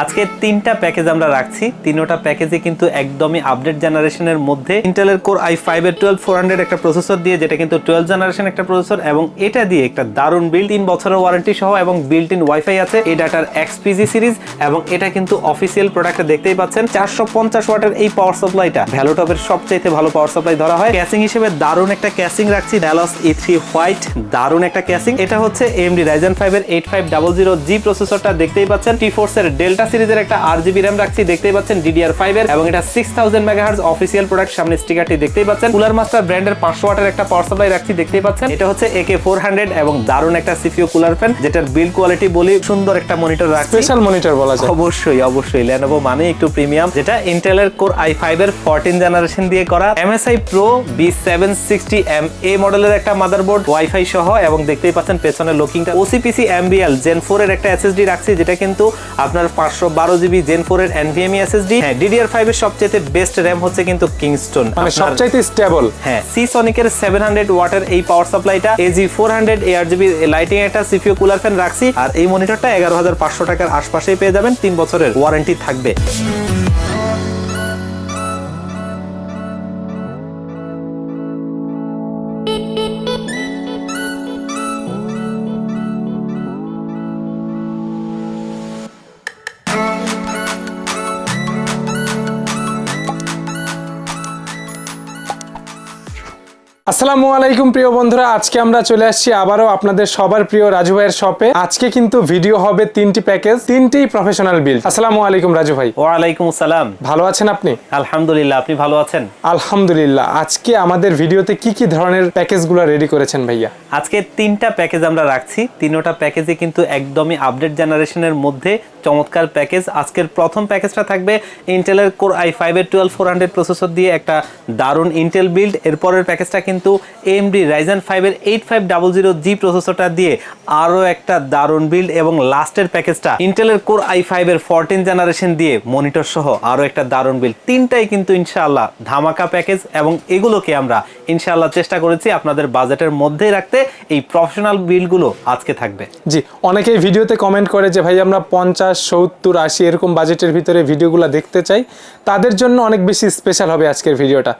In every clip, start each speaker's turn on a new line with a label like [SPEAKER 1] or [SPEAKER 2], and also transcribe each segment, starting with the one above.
[SPEAKER 1] আজকে তিনটা প্যাকেজ আমরা রাখছি। তিনোটা প্যাকেজে কিন্তু একদমই আপডেট জেনারেশনের মধ্যে। ইন্টেলের কোর আই ফাইভ এর টুয়েলভ ফোর হান্ড্রেড একটা প্রসেসর দিয়ে, যেটা কিন্তু টুয়েলভ জেনারেশন একটা প্রসেসর এবং এটা দিয়ে একটা দারুণ বিল্ড তিন বছরের ওয়ারেন্টি সহ এবং বিল্ট ইন ওয়াইফাই আছে। এই ডাটার এক্সপিজি সিরিজ এবং এটা কিন্তু অফিসিয়াল প্রোডাক্ট দেখতেই পাচ্ছেন। চারশো পঞ্চাশ ওয়াটের এই পাওয়ার সাপ্লাইটা ভ্যালোটপের সবচাইতে ভালো পাওয়ার সাপ্লাই ধরা হয়। ক্যাসিং হিসেবে দারুণ একটা ক্যাসিং রাখছি। ড্যালস ই থ্রি হোয়াইট দারুণ একটা ক্যাসিং এটা হচ্ছে এমডি রাইজেন ফাইভ এর eight five double zero G প্রসেসরটা দেখতেই পাচ্ছেন। টি ফোর্স এর ডেল্টা সিরিজের একটা আর জিবি র্যাম রাখছি দেখতেই পাচ্ছেন ডিডিআর ফাইভ এর এবং এটা six thousand megahertz official product সামনে স্টিকারটি দেখতেই পাচ্ছেন। কুলার মাস্টার ব্র্যান্ডের পাঁচশো ওয়াটের একটা পাওয়ার সাপ্লাই রাখছি দেখতেই পাচ্ছেন। এটা হচ্ছে একে ফোর হান্ড্রেড এবং দারুণ একটা সিপিও কুলার ফ্যান যেটার বিল্ড কোয়ালিটি বলি সুন্দর একটা মনিটর রাখছি।
[SPEAKER 2] স্পেশাল মনিটর বলা যায়।
[SPEAKER 1] অবশ্যই অবশ্যই লেনোভো মানে একটু প্রিমিয়াম যেটা ইন্টেলের কোর আই ফাইভ এর ফোরটিন জেনারেশন দিয়ে করা। MSI pro B seven sixty M A মডেলের একটা মাদারবোর্ড ওয়াইফাই সহ এবং দেখতেই পাচ্ছেন পেছনের লুকিংটা ওসিপিসি এমবিএল জেন ফোর এর একটা এসএসডি রাখছি যেটা কিন্তু আপনার পাঁচশো বারো জিবি জেন ফোর এর এনভিএমই এসএসডি হ্যাঁ ডিডিআর ফাইভ এর সবচেয়ে বেস্ট র্যাম হচ্ছে কিন্তু কিংস্টোন
[SPEAKER 2] মানে সবচাইতে স্টেবল
[SPEAKER 1] হ্যাঁ সি সনিকের সেভেন হান্ড্রেড ওয়াটের এই power সাপ্লাইটা AG four hundred A R GB lighting একটা সিপিও কুলার ফ্যান রাখছি আর এই মনিটরটা এগারো হাজার পাঁচশো টাকার আশপাশেই পেয়ে যাবেন তিন বছরের ওয়ারেন্টি থাকবে।
[SPEAKER 2] আসসালামু আলাইকুম প্রিয় বন্ধুরা আজকে আমরা চলে আসছি আবারও আপনাদের সবার প্রিয় রাজু ভাইয়ের শপে। আজকে কিন্তু ভিডিও হবে তিনটি প্যাকেজ তিনটি প্রফেশনাল বিল আসসালামু আলাইকুম রাজু ভাই।
[SPEAKER 1] ওয়ালাইকুম আসসালাম।
[SPEAKER 2] ভালো আছেন আপনি?
[SPEAKER 1] আলহামদুলিল্লাহ আপনি ভালো আছেন?
[SPEAKER 2] আলহামদুলিল্লাহ। আজকে আমাদের ভিডিওতে কি কি ধরনের প্যাকেজগুলো রেডি করেছেন ভাইয়া?
[SPEAKER 1] আজকে তিনটা প্যাকেজ আমরা রাখছি। তিনোটা প্যাকেজে কিন্তু একদমই আপডেট জেনারেশনের মধ্যে চমৎকার প্যাকেজ। আজকের প্রথম প্যাকেজটা থাকবে ইন্টেলের কোর আই ফাইভ এর টুয়েলভ ফোর হান্ড্রেড প্রসেসর দিয়ে একটা দারুণ ইন্টেল বিল্ড এরপরের প্যাকেজটা কিন্তু এমডি রাইজেন ফাইভ এর eight five double zero G প্রসেসরটা দিয়ে আরও একটা দারুণ বিল্ড এবং লাস্টের প্যাকেজটা ইন্টেলের কোর আই ফাইভ এর ফোরটিন জেনারেশন দিয়ে মনিটর সহ আরও একটা দারুণ বিল্ড তিনটাই কিন্তু ইনশাআল্লাহ ধামাকা প্যাকেজ এবং এগুলোকে আমরা ইনশাআল্লাহ চেষ্টা করেছি আপনাদের বাজেটের মধ্যেই রাখতে। এই প্রফেশনাল বিলগুলো আজকে থাকবে।
[SPEAKER 2] জি অনেকেই ভিডিওতে কমেন্ট করে যে ভাই আমরা পঞ্চাশ সত্তর আশি এরকম বাজেটের ভিতরে ভিডিওগুলো দেখতে চাই। তাদের জন্য অনেক বেশি স্পেশাল হবে আজকের ভিডিওটা।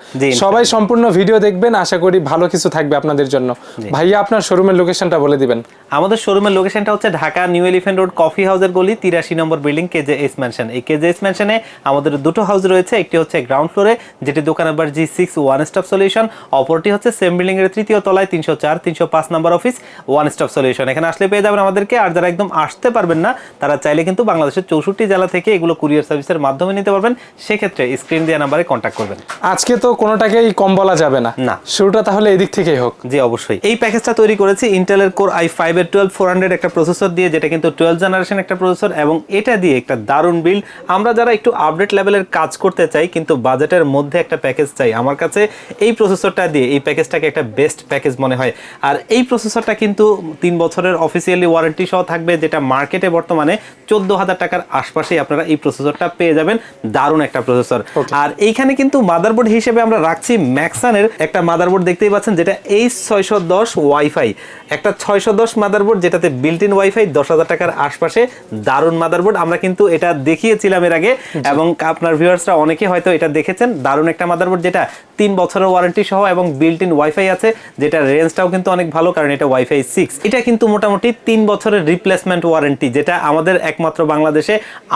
[SPEAKER 2] সবাই সম্পূর্ণ ভিডিও দেখবেন আশা করি ভালো কিছু থাকবে আপনাদের জন্য। ভাইয়া আপনার শোরুমের লোকেশনটা বলে দিবেন।
[SPEAKER 1] আমাদের শোরুমের লোকেশনটা হচ্ছে Dhaka New Elephant Road coffee হাউসের গলি তিরাশি নম্বর building K J S mansion. এই কেজে এস ম্যানশনে আমাদের দুটো হাউস রয়েছে একটি হচ্ছে গ্রাউন্ড ফ্লোরে যেটি দোকান number G six one stop solution অপরটি হচ্ছে সেম বিল্ডিং এর তৃতীয় তলায় তিনশো চার তিনশো পাঁচ নম্বর অফিস ওয়ান স্টপ সলিউশন। এখানে আসলে পেয়ে যাবেন আমাদেরকে আর যারা একদম আসতে পারবেন না তারা চাইলে কিন্তু বাংলাদেশের চৌষট্টি জেলা থেকে এগুলো কুরিয়ার সার্ভিসের মাধ্যমে নিতে পারবেন। সেক্ষেত্রে স্ক্রিন দেওয়া নাম্বারে কন্ট্যাক্ট করবেন।
[SPEAKER 2] আজকে তো কোনোটাকেই কম বলা যাবে না।
[SPEAKER 1] না।
[SPEAKER 2] শুরুটা তাহলে এদিক থেকেই হোক।
[SPEAKER 1] জি অবশ্যই। এই প্যাকেজটা তৈরি করেছি ইন্টেলের কোর আই ফাইভ এর টুয়েলভ ফোর হান্ড্রেড একটা প্রসেসর দিয়ে যেটা কিন্তু টুয়েলভ জেনারেশন একটা প্রসেসর এবং এটা দিয়ে একটা দারুণ বিল্ড আমরা যারা একটু আপডেট লেভেলের কাজ করতে চাই কিন্তু বাজেটের মধ্যে একটা প্যাকেজ চাই আমার কাছে এই প্রসেসরটা দিয়ে এই প্যাকেজটাকে একটা বেস্ট প্যাকেজ মনে হয়। আর এই প্রসেসরটা কিন্তু তিন বছরের অফিসিয়ালি ওয়ারেন্টি সহ থাকবে যেটা মার্কেটে বর্তমানে চোদ্দ হাজার টাকার আশপাশেই আপনারা এই প্রসেসরটা পেয়ে যাবেন। দারুণ একটা প্রসেসর আর এইখানে কিন্তু মাদারবোর্ড হিসেবে আমরা রাখছি ম্যাক্সানের একটা মাদারবোর্ড দেখতেই পাচ্ছেন যেটা এইচ ছয়শো দশ ওয়াইফাই একটা ছয়শো দশ মাদারবোর্ড যেটাতে বিল্ট ইন ওয়াইফাই দশ হাজার টাকার আশপাশে দারুণ মাদারবোর্ড আমরা কিন্তু এটা দেখিয়েছিলাম এর আগে এবং আপনার ভিউয়ার্সরা অনেকে হয়তো এটা দেখেছেন। দারুণ একটা মাদারবোর্ড যেটা তিন বছরের ওয়ারেন্টি সহ এবং বিল্ট ইন ওয়াইফাই আছে যেটা রেঞ্জটাও কিন্তু অনেক ভালো কারণ এটা ওয়াইফাই সিক্স এটা কিন্তু মোটামুটি তিন বছরের রিপ্লেসমেন্ট ওয়ারেন্টি যেটা আমাদের একমাত্র বাংলাদেশে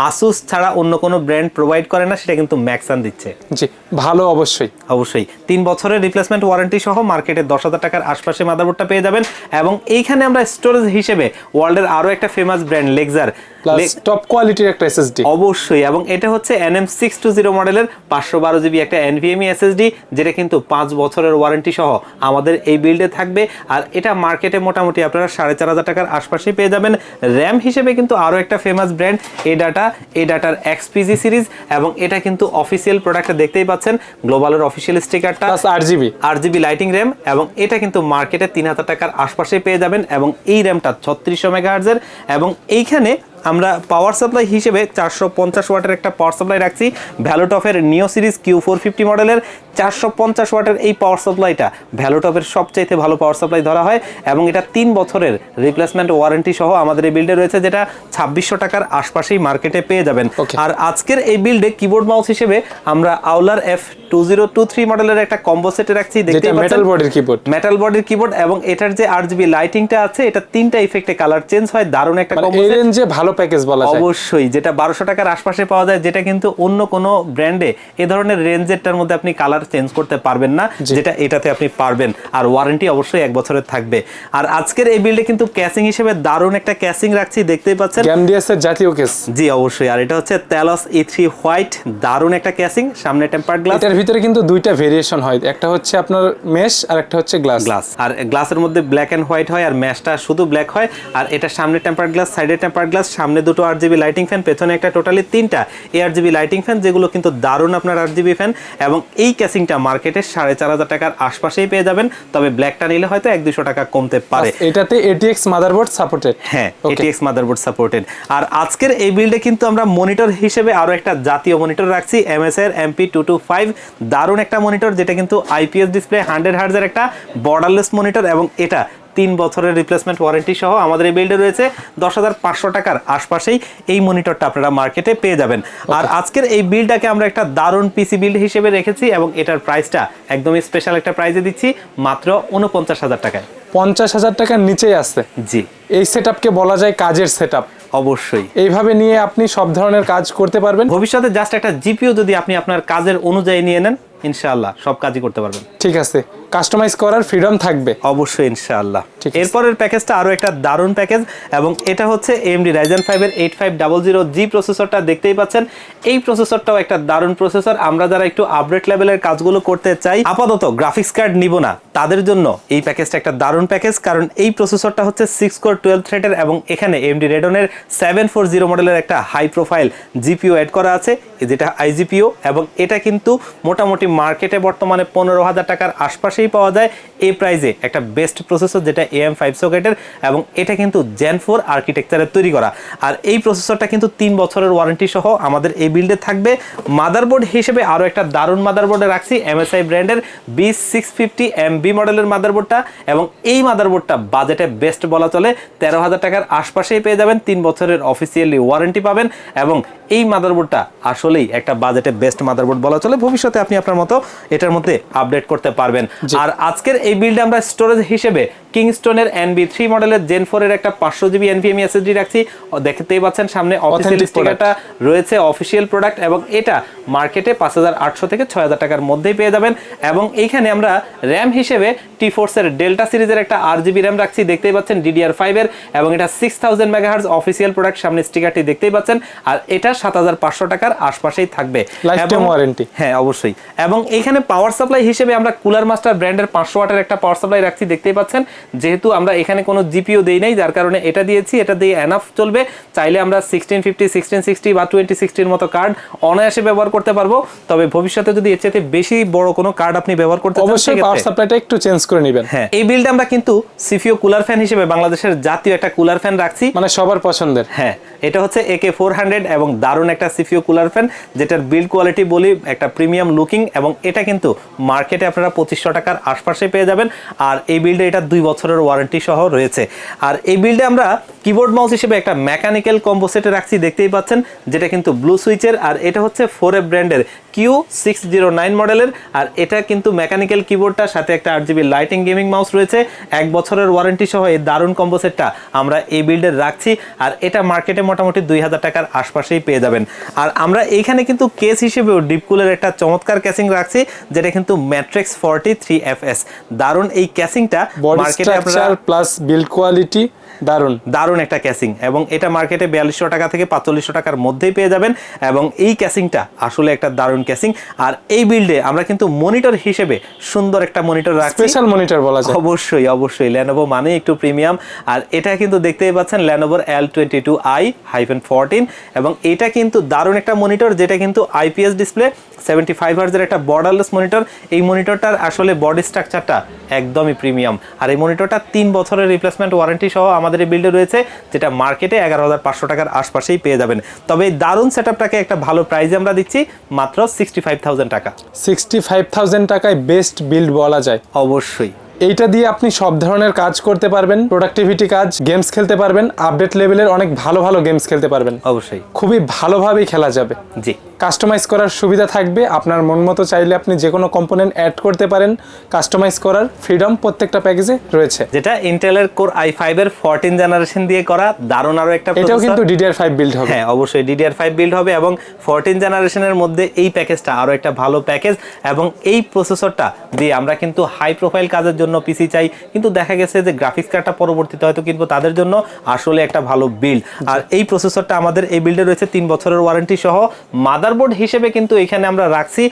[SPEAKER 1] আসুস ছাড়া অন্য কোনো ব্র্যান্ড প্রোভাইড করে না সেটা কিন্তু ম্যাক্সান দিচ্ছে।
[SPEAKER 2] জি ভালো অবশ্যই।
[SPEAKER 1] অবশ্যই। তিন বছরের রিপ্লেসমেন্ট ওয়ারেন্টি সহ মার্কেটে দশ হাজার টাকার আশপাশে মাদারবোর্ডটা পেয়ে যাবেন এবং এইখানে আমরা স্টোরেজ হিসেবে ওয়ার্ল্ডের আরও একটা ফেমাস ব্র্যান্ড লেক্সার
[SPEAKER 2] টপ কোয়ালিটির একটা এসএসডি
[SPEAKER 1] অবশ্যই এবং এটা হচ্ছে এনএম সিক্স টু জিরো মডেলের পাঁচশো বারো জিবি একটা এনভিএমই এসএসডি যেটা কিন্তু পাঁচ বছরের ওয়ারেন্টি সহ আমাদের এই বিল্ডে থাকবে। আর এটা মার্কেটে মোটামুটি আপনারা সাড়ে চার হাজার টাকার আশপাশেই পেয়ে যাবেন। র্যাম হিসেবে কিন্তু আরও একটা famous brand A data A ডাটার এক্সপিজি সিরিজ এবং এটা কিন্তু অফিসিয়াল প্রোডাক্টটা দেখতেই পাচ্ছেন। গ্লোবালের অফিসিয়াল স্টিকারটা
[SPEAKER 2] আট জিবি
[SPEAKER 1] আট জিবি লাইটিং র্যাম এবং এটা কিন্তু মার্কেটে তিন হাজার টাকার আশপাশেই পেয়ে যাবেন এবং এই র্যামটা ছত্রিশশো মেগাহার্জের এবং এইখানে আমরা পাওয়ার সাপ্লাই হিসেবে চারশো পঞ্চাশ ওয়াটের একটা পাওয়ার সাপ্লাই রাখছি। ভ্যালোটফের নিও সিরিজ কিউ ফোর ফিফটি মডেলের চারশো পঞ্চাশ ওয়াটের এই পাওয়ার সাপ্লাইটা ভ্যালোটপের সবচাইতে ভালো পাওয়ার সাপ্লাই ধরা হয় এবং এটা তিন বছরের রিপ্লেসমেন্ট ওয়ারেন্টি সহ আমাদের এই বিল্ডে রয়েছে যেটা ছাব্বিশশো টাকার আশপাশেই মার্কেটে পেয়ে যাবেন। আর আজকের এই বিল্ডে কিবোর্ড মাউস হিসেবে আমরা আউলার F two zero two three মডেলের একটা কম্বো সেটে রাখছি
[SPEAKER 2] মেটাল বডির কিবোর্ড
[SPEAKER 1] মেটাল বডির কিবোর্ড এবং এটার যে আর জিবি লাইটিংটা আছে এটা তিনটা ইফেক্টে কালার চেঞ্জ হয় দারুণ একটা
[SPEAKER 2] মানে
[SPEAKER 1] কম্বো
[SPEAKER 2] এই ভালো প্যাকেজ বলা যায়।
[SPEAKER 1] অবশ্যই যেটা বারোশো টাকার আশপাশে পাওয়া যায় যেটা কিন্তু অন্য কোনো ব্র্যান্ডে এ ধরনের রেঞ্জেরটার মধ্যে আপনি কালার চেঞ্জ করতে পারবেন না যেটা এটাতে আপনি পারবেন। আর ওয়ারেন্টি অবশ্যই এক বছরের থাকবে। আর আজকের এই বিল্ডে কিন্তু ক্যাসিং হিসেবে দারুণ একটা ক্যাসিং রাখছি দেখতেই পাচ্ছেন।
[SPEAKER 2] গ্যামডিয়াসের জাতীয় কেস
[SPEAKER 1] জি অবশ্যই। আর এটা হচ্ছে তেলস ই থ্রি হোয়াইট দারুণ একটা ক্যাসিং সামনে টেম্পার্ড গ্লাস
[SPEAKER 2] এটার ভিতরে কিন্তু দুইটা ভেরিয়েশন হয়। একটা হচ্ছে আপনার মেশ আর একটা হচ্ছে গ্লাস
[SPEAKER 1] গ্লাস আর গ্লাসের মধ্যে ব্ল্যাক অ্যান্ড হোয়াইট হয় আর ম্যাশটা শুধু ব্ল্যাক হয় আর এটা সামনে টেম্পার গ্লাস সাইডে টেম্পার গ্লাস সামনে দুটো আট জিবি লাইটিং ফ্যান পেছনে একটা টোটালি তিনটা এ আট জিবি লাইটিং ফ্যান যেগুলো কিন্তু দারুণ আপনার আট জিবি ফ্যান এবং এই ক্যাসিংটা মার্কেটে সাড়ে চার হাজার টাকার আশপাশেই পেয়ে যাবেন। তবে ব্ল্যাকটা নিলে হয়তো এক দুশো টাকা কমতে পারে।
[SPEAKER 2] এটাতে এটিএক্স মাদারবোর্ড সাপোর্টেড
[SPEAKER 1] হ্যাঁ. এটিএক্স মাদারবোর্ড সাপোর্টেড আর আজকের এই বিল্ডে কিন্তু আমরা মনিটর হিসেবে আরও একটা জাতীয় মনিটর রাখছি এমএস এর এমপি টু টু ফাইভ দারুণ একটা মনিটর যেটা কিন্তু আইপিএস ডিসপ্লে হান্ড্রেড হার্জের একটা বর্ডারলেস মনিটর এবং এটা তিন বছরের রিপ্লেসমেন্ট ওয়ারেন্টি সহ আমাদের এই বিল্ডে রয়েছে দশ হাজার পাঁচশো টাকার আশপাশেই এই মনিটরটা আপনারা মার্কেটে পেয়ে যাবেন। আর আজকের এই বিলটাকে আমরা একটা দারুণ পিসি বিল্ড হিসেবে রেখেছি এবং এটার প্রাইসটা একদমই স্পেশাল একটা প্রাইজে দিচ্ছি মাত্র উনপঞ্চাশ হাজার টাকায়।
[SPEAKER 2] পঞ্চাশ হাজার টাকার নিচেই আসছে?
[SPEAKER 1] জি।
[SPEAKER 2] এই সেট বলা যায় কাজের সেট
[SPEAKER 1] অবশ্যই।
[SPEAKER 2] এইভাবে নিয়ে আপনি সব ধরনের কাজ করতে পারবেন।
[SPEAKER 1] ভবিষ্যতে জাস্ট একটা জিপিও যদি আপনি আপনার কাজের অনুযায়ী নিয়ে নেন ইনশাআল্লাহ সব কাজই করতে পারবেন।
[SPEAKER 2] ঠিক আছে। কাস্টমাইজ করার ফ্রিডম থাকবে।
[SPEAKER 1] অবশ্যই ইনশাআল্লাহ।
[SPEAKER 2] ঠিক
[SPEAKER 1] এরপরের প্যাকেজটা আরও একটা দারুণ প্যাকেজ এবং এটা হচ্ছে এমডি রাইজেন ফাইভের eight five double zero G প্রসেসরটা দেখতেই পাচ্ছেন এই প্রসেসরটাও একটা দারুণ প্রসেসর আমরা যারা একটু আপডেট লেভেলের কাজগুলো করতে চাই আপাতত গ্রাফিক্স কার্ড নিব না। তাদের জন্য এই প্যাকেজটা একটা দারুণ প্যাকেজ কারণ এই প্রসেসরটা হচ্ছে সিক্স কোর টুয়েলভ থ্রেডের এবং এখানে এমডি রেডনের সেভেন ফোর জিরো মডেলের একটা হাই প্রোফাইল জিপিও অ্যাড করা আছে যেটা আইজিপিও এবং এটা কিন্তু মোটামুটি মার্কেটে বর্তমানে পনেরো হাজার টাকার আশপাশেই পাওয়া যায় এই প্রাইজে একটা বেস্ট প্রসেসর যেটা এএম ফাইভ সকেটের এবং এটা কিন্তু জেন ফোর আর্কিটেকচারের তৈরি করা। আর এই প্রসেসরটা কিন্তু তিন বছরের ওয়ারেন্টি সহ আমাদের এই বিল্ডে থাকবে। মাদারবোর্ড হিসেবে আরও একটা দারুণ মাদারবোর্ডে রাখছি এমএসআই ব্র্যান্ডের B six fifty M B মডেলের মাদারবোর্ডটা এবং এই মাদারবোর্ডটা বাজেটে বেস্ট বলা চলে। তেরো হাজার টাকার আশপাশেই পেয়ে যাবেন, তিন বছরের অফিসিয়ালি ওয়ারেন্টি পাবেন এবং এই মাদারবোর্ডটা আসলেই একটা বাজেটে বেস্ট মাদারবোর্ড বলা চলে। ভবিষ্যতে আপনি আপনার মতো এটার মধ্যে আপডেট করতে পারবেন। আর আজকের এই বিলটা আমরা স্টোরেজ হিসেবে কিংস্টোনের এনবি থ্রি মডেলের জেন ফোরের একটা পাঁচশো জিবি এনভিএম এসএসডি রাখছি। ও দেখতেই পাচ্ছেন সামনে অফিসিয়াল স্টিকারটা রয়েছে অফিসিয়াল প্রোডাক্ট এবং এটা মার্কেটে পাঁচ হাজার আটশো থেকে ছয় হাজার টাকার মধ্যেই পেয়ে যাবেন। এবং এইখানে আমরা র্যাম হিসেবে টি ফোর্সের ডেল্টা সিরিজের একটা আর জিবি র্যাম রাখছি দেখতেই পাচ্ছেন ডিডিআর ফাইভের এবং এটা six thousand megahertz official product সামনে স্টিকারটি দেখতেই পাচ্ছেন। আর এটা সাত হাজার পাঁচশো টাকার আশপাশেই থাকবে।
[SPEAKER 2] Warranty।
[SPEAKER 1] হ্যাঁ অবশ্যই। এবং এখানে পাওয়ার সাপ্লাই হিসেবে আমরা কুলার মাস্টার ব্র্যান্ডের পাঁচশো ওয়াটের একটা পাওয়ার সাপ্লাই রাখছি দেখতেই পাচ্ছেন। যেহেতু আমরা এখানে কোনো জিপিও দেই নাই যার কারণে এটা দিয়েছি এটা দিয়ে এনাফ চলবে। চাইলে আমরা সিক্সটিন ফিফটি সিক্সটিন সিক্সটি বা টোয়েন্টি সিক্সটির মতো কার্ড অনায়াসে ব্যবহার করতে পারব। তবে ভবিষ্যতে যদি এর চাইতে বেশি বড় কোনো কার্ড আপনি ব্যবহার করতে
[SPEAKER 2] অবশ্যই পাওয়ার সাপ্লাইটা একটু চেঞ্জ করে নেবেন।
[SPEAKER 1] হ্যাঁ এই বিলটা আমরা কিন্তু সিফিও কুলার ফ্যান হিসেবে বাংলাদেশের জাতীয় একটা কুলার ফ্যান রাখছি।
[SPEAKER 2] মানে সবার পছন্দের।
[SPEAKER 1] হ্যাঁ এটা হচ্ছে একে ফোর হান্ড্রেড এবং দারুণ একটা সিফিও কুলার ফ্যান যেটার বিল্ড কোয়ালিটি বলি একটা প্রিমিয়াম লুকিং এবং এটা কিন্তু মার্কেটে আপনারা পঁচিশশো টাকার আশপাশে পেয়ে যাবেন। আর এই বিল্ডে এটা দুই বছরের ওয়ারেন্টি সহ রয়েছে। আর এই বিল্ডে আমরা কিবোর্ড মাউস হিসেবে একটা মেকানিক্যাল কম্বো সেটে রাখছি, দেখতেই পাচ্ছেন, যেটা কিন্তু ব্লু সুইচের আর এটা হচ্ছে ফোর ব্র্যান্ডের কিউ সিক্স জিরো নাইন মডেলের আর এটা কিন্তু মেকানিক্যাল কিবোর্ডটার সাথে একটা আট জিবি লাইটিং গেমিং মাউস রয়েছে। এক বছরের ওয়ারেন্টি সহ এই দারুণ কম্বো সেটটা আমরা এই বিল্ডের রাখছি আর এটা মার্কেটে মোটামুটি দুই হাজার টাকার আশপাশেই পেয়ে যাবেন। আর আমরা এইখানে কিন্তু কেস হিসেবেও ডিপকুলের একটা চমৎকার ক্যাসিং রাখছি যেটা কিন্তু matrix forty three F S দারুণ এই ক্যাসিংটা মার্কেটে আপনারা
[SPEAKER 2] প্লাস বিল্ড কোয়ালিটি দারুণ
[SPEAKER 1] দারুণ একটা ক্যাসিং এবং এটা মার্কেটে বিয়াল্লিশশো টাকা থেকে পাঁচচল্লিশশো টাকার মধ্যেই পেয়ে যাবেন এবং এই ক্যাসিংটা আসলে একটা দারুণ ক্যাসিং আর এই বিল্ডে আমরা কিন্তু মনিটর হিসেবে সুন্দর একটা মনিটর রাখছি।
[SPEAKER 2] স্পেশাল মনিটর বলা যায়।
[SPEAKER 1] অবশ্যই অবশ্যই। ল্যানোভো মানে একটু প্রিমিয়াম আর এটা কিন্তু দেখতেই পাচ্ছেন ল্যানোভোর L twenty two I hyphen fourteen এবং এটা কিন্তু দারুণ একটা মনিটর যেটা কিন্তু আইপিএস ডিসপ্লে সেভেন্টি ফাইভ হার্জের একটা বর্ডারলেস মনিটর এই মনিটরটার আসলে বডি স্ট্রাকচারটা একদমই প্রিমিয়াম আর এই মনিটরটা তিন বছরের রিপ্লেসমেন্ট ওয়ারেন্টি সহ আমাদের আমাদের এই বিল্ডে রয়েছে যেটা মার্কেটে এগারো হাজার পাঁচশো টাকার আশপাশেই পেয়ে যাবেন। তবে এই দারুণ সেট আপটাকে একটা ভালো প্রাইজে আমরা দিচ্ছি মাত্র সিক্সটি ফাইভ থাউজেন্ড টাকা।
[SPEAKER 2] সিক্সটি ফাইভ থাউজেন্ড টাকায় বেস্ট বিল্ড বলা যায়।
[SPEAKER 1] অবশ্যই।
[SPEAKER 2] এইটা দিয়ে আপনি সব ধরনের কাজ করতে পারবেন প্রোডাক্টিভিটি কাজ গেমস খেলতে পারবেন আপডেট লেভেলের অনেক ভালো ভালো গেমস খেলতে পারবেন।
[SPEAKER 1] অবশ্যই।
[SPEAKER 2] খুবই ভালোভাবেই খেলা যাবে।
[SPEAKER 1] জি।
[SPEAKER 2] কাস্টমাইজ করার সুবিধা থাকবে। আপনার মন মতো চাইলে আপনি যে কোনো কম্পোনেন্ট অ্যাড করতে পারেন। কাস্টমাইজ করার ফ্রিডম প্রত্যেকটা প্যাকেজে রয়েছে।
[SPEAKER 1] যেটা ইন্টেলের কোর আই ফাইভ এর ফোরটিন জেনারেশন দিয়ে করা দারুণ আরও একটা
[SPEAKER 2] এটাও কিন্তু ডিডিআর ফাইভ বিল্ড হবে।
[SPEAKER 1] হ্যাঁ অবশ্যই ডিডিআর ফাইভ বিল্ড হবে এবং ফোরটিন জেনারেশনের মধ্যে এই প্যাকেজটা আরও একটা ভালো প্যাকেজ এবং এই প্রসেসরটা দিয়ে আমরা কিন্তু হাই প্রোফাইল কাজের জন্য পিসি চাই। কিন্তু দেখা গেছে যে গ্রাফিক্স কার্ডটা পরবর্তীতে হয়তো কিনবো তাদের জন্য আসলে একটা ভালো বিল্ড আর এই প্রসেসরটা আমাদের এই বিল্ডে রয়েছে তিন বছরের ওয়ারেন্টি সহ। মাদারবোর্ড হিসেবে কিন্তু এখানে আমরা রাখছি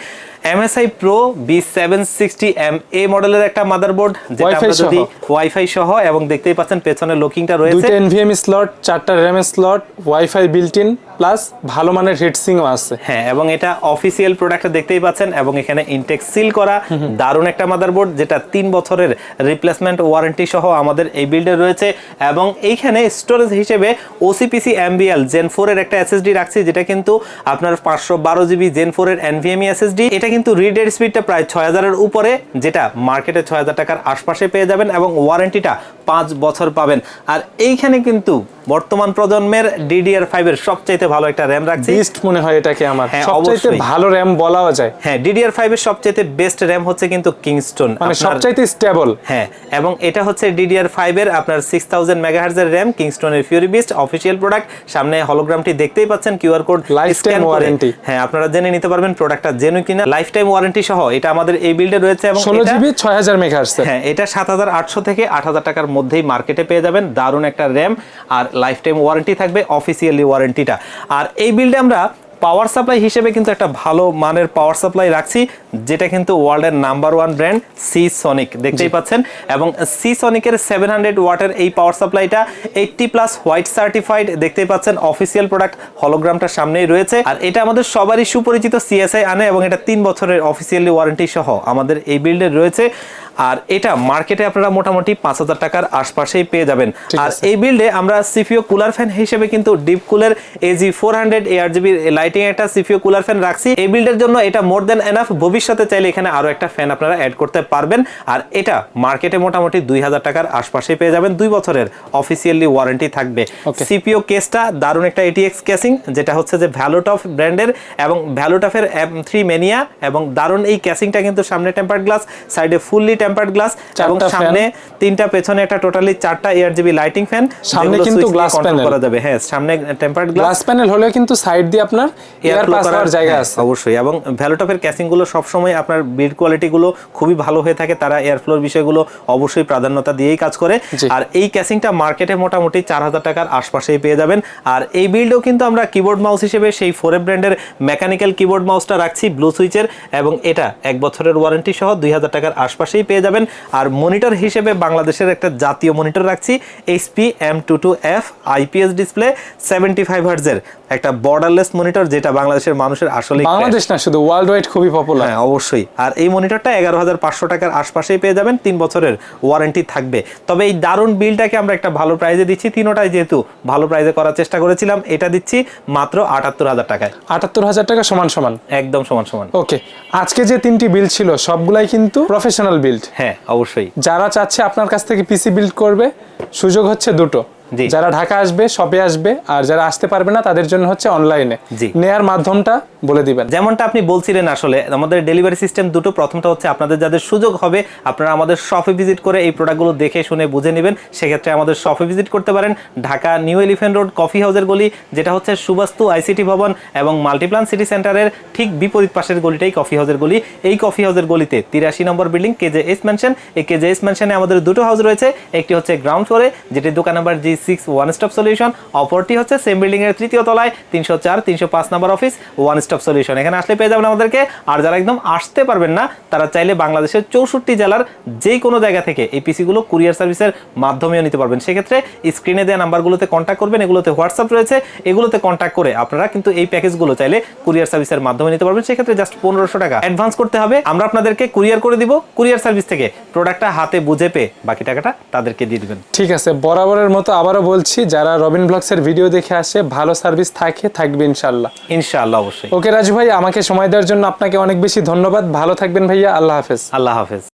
[SPEAKER 1] MSI pro B seven sixty M A মডেলের একটা মাদারবোর্ড যেটা যদি ওয়াইফাই সহ এবং দেখতেই পাচ্ছেন পেছনে লুকিংটা রয়েছে।
[SPEAKER 2] দুইটা এনভিএমই স্লট চারটা RAM slot wifi built in plus ভালো মানের হিটসিংও আছে।
[SPEAKER 1] হ্যাঁ এবং এটা অফিসিয়াল প্রোডাক্ট দেখতেই পাচ্ছেন এবং এখানে ইনটেক সিল করা দারুণ একটা মাদারবোর্ড যেটা তিন বছরের রিপ্লেসমেন্ট ওয়ারেন্টি সহ আমাদের এই বিল্ডে রয়েছে। এবং এইখানে স্টোরেজ হিসেবে ওসিপিসি এমবিএল জেন ফোর এর একটা এসএসডি রাখছি যেটা কিন্তু আপনার পাঁচশো বারো জিবি জেন ফোর এর এনভিএমই এসএসডি এটা কিন্তু রিডের স্পিডটা প্রায় ছয় হাজারের উপরে যেটা মার্কেটে ছয় হাজার টাকার আশপাশে পেয়ে যাবেন এবং ওয়ারেন্টিটা পাঁচ বছর পাবেন। আর এইখানে কিন্তু বর্তমান প্রজন্মের ডিডিআর ফাইভ এর সবচাইতে ভালো একটা র্যাম রাখছি।
[SPEAKER 2] বিস্ট মনে হয় এটাকে আমার।
[SPEAKER 1] হ্যাঁ,
[SPEAKER 2] সবচাইতে। ভালো র্যাম বলাও যায়।
[SPEAKER 1] হ্যাঁ ডিডিআর ফাইভ এর সবচেয়ে বেস্ট র্যাম হচ্ছে কিন্তু কিংস্টোন
[SPEAKER 2] মানে সবচাইতে স্টেবল
[SPEAKER 1] হ্যাঁ এবং এটা হচ্ছে ডিডিআর ফাইভ এর আপনার সিক্স থাউজেন্ড মেগাহার্জের র্যাম কিংস্টোনের ফিউরি বিস্ট অফিসিয়াল প্রোডাক্ট সামনে হলোগ্রামটি দেখতেই পাচ্ছেন QR code life
[SPEAKER 2] Lifetime warranty।
[SPEAKER 1] হ্যাঁ আপনারা জেনে নিতে পারবেন প্রোডাক্টটা জেনু কিনা লাইফ টাইম ওয়ারেন্টি সহ এটা আমাদের এই বিল্ডে রয়েছে এবং
[SPEAKER 2] ষোলো জিবি ছয় হাজার মেঘার্স
[SPEAKER 1] হ্যাঁ এটা সাত হাজার আটশো থেকে আট হাজার টাকার মধ্যেই মার্কেটে পেয়ে যাবেন। দারুণ একটা র্যাম আর লাইফ টাইম ওয়ারেন্টি থাকবে অফিসিয়ালি ওয়ারেন্টিটা আর এই বিল্ডে আমরা পাওয়ার সাপ্লাই হিসেবে কিন্তু একটা ভালো মানের পাওয়ার সাপ্লাই রাখছি যেটা কিন্তু ওয়ার্ল্ডের number one brand Seasonic দেখতেই পাচ্ছেন? এবং সি সনিকের সেভেন হান্ড্রেড ওয়াটের এই পাওয়ার সাপ্লাইটা এইটটি প্লাস হোয়াইট সার্টিফাইড দেখতেই পাচ্ছেন অফিসিয়াল প্রোডাক্ট হলোগ্রামটা সামনেই রয়েছে। আর এটা আমাদের সবারই সুপরিচিত সিএসআই আনে এবং এটা তিন বছরের অফিসিয়ালি ওয়ারেন্টি সহ আমাদের এই বিল্ডে রয়েছে। আর এটা মার্কেটে আপনারা মোটামুটি পাঁচ হাজার টাকার আশপাশেই পেয়ে যাবেন। আর এই বিল্ডে আমরা সিপিও কুলার ফ্যান হিসেবে কিন্তু deep cooler AG four hundred A R GB lighting একটা সিপিও কুলার ফ্যান রাখছি। এই বিল্ডের জন্য এটা মোর দেন এনাফ ভবিষ্যতে চাইলে এখানে আরও একটা ফ্যান আপনারা অ্যাড করতে পারবেন। আর এটা মার্কেটে মোটামুটি দুই হাজার টাকার আশপাশে পেয়ে যাবেন। দুই বছরের অফিসিয়ালি ওয়ারেন্টি থাকবে। সিপিও কেসটা দারুণ একটা এটিএক্স কেসিং যেটা হচ্ছে যে ভ্যালুটফ ব্র্যান্ডের এবং ভ্যালুটফের এম থ্রি মেনিয়া এবং দারুণ এই ক্যাসিংটা কিন্তু সামনে টেম্পার্ড গ্লাস সাইডে ফুললি টেম্পার্ড গ্লাস এবং সামনে তিনটা পেছনে একটা টোটালি চারটা এয়ার জিবি লাইটিং ফ্যান
[SPEAKER 2] সামনে কিন্তু glass panel।
[SPEAKER 1] করা যাবে। হ্যাঁ সামনে টেম্পার্ড গ্লাস
[SPEAKER 2] গ্লাস প্যানেল হলেও কিন্তু সাইড দিয়ে আপনার এয়ার পাস হওয়ার জায়গা
[SPEAKER 1] হ্যাঁ,
[SPEAKER 2] আছে।
[SPEAKER 1] অবশ্যই। এবং ভ্যালুটপের ক্যাসিংগুলো আপনার বিল্ড কোয়ালিটি গুলো খুবই ভালো হয়ে থাকে। তারা এয়ার ফ্লোর বিষয়গুলো অবশ্যই প্রাধান্যতা দিয়েই কাজ করে। আর এই ক্যাসিংটা মার্কেটে মোটামুটি চার হাজার টাকার আশপাশেই পেয়ে যাবেন। আর এই বিল্ডও কিন্তু আমরা কিবোর্ড মাউস হিসেবে সেই ফোরে ব্র্যান্ডের মেকানিক্যাল কিবোর্ড মাউসটা রাখছি ব্লু সুইচের এবং এটা এক বছরের ওয়ারেন্টি সহ দুই হাজার টাকার আশপাশেই পেয়ে যাবেন। আর মনিটর হিসেবে বাংলাদেশের একটা জাতীয় মনিটর রাখছি HP M two two F IPS display seventy five হার্জের একটা বর্ডারলেস মনিটর যেটা বাংলাদেশের মানুষের আসলে
[SPEAKER 2] বাংলাদেশ না শুধু ওয়ার্ল্ড ওয়াইড খুবই পপুলার
[SPEAKER 1] হ্যাঁ অবশ্যই। আর এই মনিটরটা এগারো হাজার পাঁচশো টাকার আশপাশেই পেয়ে যাবেন তিন বছরের ওয়ারেন্টি থাকবে। তবে এই দারুণ বিলটাকে আমরা একটা ভালো প্রাইজে দিচ্ছি। তিনোটাই যেহেতু ভালো প্রাইজে করার চেষ্টা করেছিলাম এটা দিচ্ছি মাত্র আটাত্তর হাজার টাকায়।
[SPEAKER 2] আটাত্তর হাজার টাকা সমান সমান?
[SPEAKER 1] একদম সমান সমান।
[SPEAKER 2] ওকে আজকে যে তিনটি বিল ছিল সবগুলাই কিন্তু প্রফেশনাল বিল্ড
[SPEAKER 1] হ্যাঁ অবশ্যই।
[SPEAKER 2] যারা চাচ্ছে আপনার কাছ থেকে পিসি বিল্ড করবে সুযোগ হচ্ছে দুটো। যারা ঢাকা আসবে শপে আসবে আর যারা আসতে পারবে না তাদের জন্য হচ্ছে অনলাইনে। নেয়ার মাধ্যমটা বলে দিবেন।
[SPEAKER 1] যেমনটা আপনি বলছিলেন আসলে আমাদের ডেলিভারি সিস্টেম দুটো প্রথমটা হচ্ছে আপনাদের যাদের সুযোগ হবে আপনারা আমাদের শপে ভিজিট করে এই প্রোডাক্টগুলো দেখে শুনে বুঝে নেবেন। সেক্ষেত্রে আমাদের শপে ভিজিট করতে পারেন Dhaka New Elephant Road coffee হাউসের গলি যেটা হচ্ছে সুবাস্তু আইসিটি ভবন এবং মাল্টিপ্লান সিটি সেন্টারের ঠিক বিপরীত পাশের গলিটাই কফি হাউসের গলি। এই কফি হাউসের গলিতে তিরাশি নম্বর building K J S mansion এই কেজে এস ম্যানশনে আমাদের দুটো হাউস রয়েছে। একটি হচ্ছে গ্রাউন্ড ফ্লোরে যেটি দোকান number G six one stop solution অপরটি হচ্ছে সেম বিল্ডিং এর তৃতীয় তলায়, তিনশো চার, তিনশো পাঁচ নম্বর অফিস ওয়ান স্টপ সলিউশন এখানে আসলে পেয়ে যাবেন আমাদেরকে। আর যারা একদম আসতে পারবেন না, তারা চাইলে বাংলাদেশের চৌষট্টি জেলার যে কোনো জায়গা থেকে এই পিসিগুলো কুরিয়ার সার্ভিসের মাধ্যমেও নিতে পারবেন। সেক্ষেত্রে স্ক্রিনে দেওয়া নাম্বারগুলোতে কন্ট্যাক্ট করবেন, এগুলোতে হোয়াটসঅ্যাপ রয়েছে, এগুলোতে কন্ট্যাক্ট করে আপনারা কিন্তু এই প্যাকেজগুলো চাইলে কুরিয়ার সার্ভিসের মাধ্যমে নিতে পারবেন। সেক্ষেত্রে জাস্ট পনেরোশো টাকা অ্যাডভান্স করতে হবে। আমরা আপনাদেরকে কুরিয়ার করে দিব কুরিয়ার সার্ভিস থেকে। প্রোডাক্টটা হাতে বুঝে পেয়ে বাকি টাকাটা তাদেরকে দিয়ে দেবেন।
[SPEAKER 2] ঠিক আছে, বরাবরের মতো আবারও বলছি যারা রবিন ব্লগসের ভিডিও দেখে আসে ভালো সার্ভিস থাকে থাকবে ইনশাল্লাহ
[SPEAKER 1] ইনশাআল্লাহ অবশ্যই।
[SPEAKER 2] ওকে রাজু ভাই আমাকে সময় দেওয়ার জন্য আপনাকে অনেক বেশি ধন্যবাদ। ভালো থাকবেন ভাইয়া আল্লাহ হাফেজ।
[SPEAKER 1] আল্লাহ হাফেজ।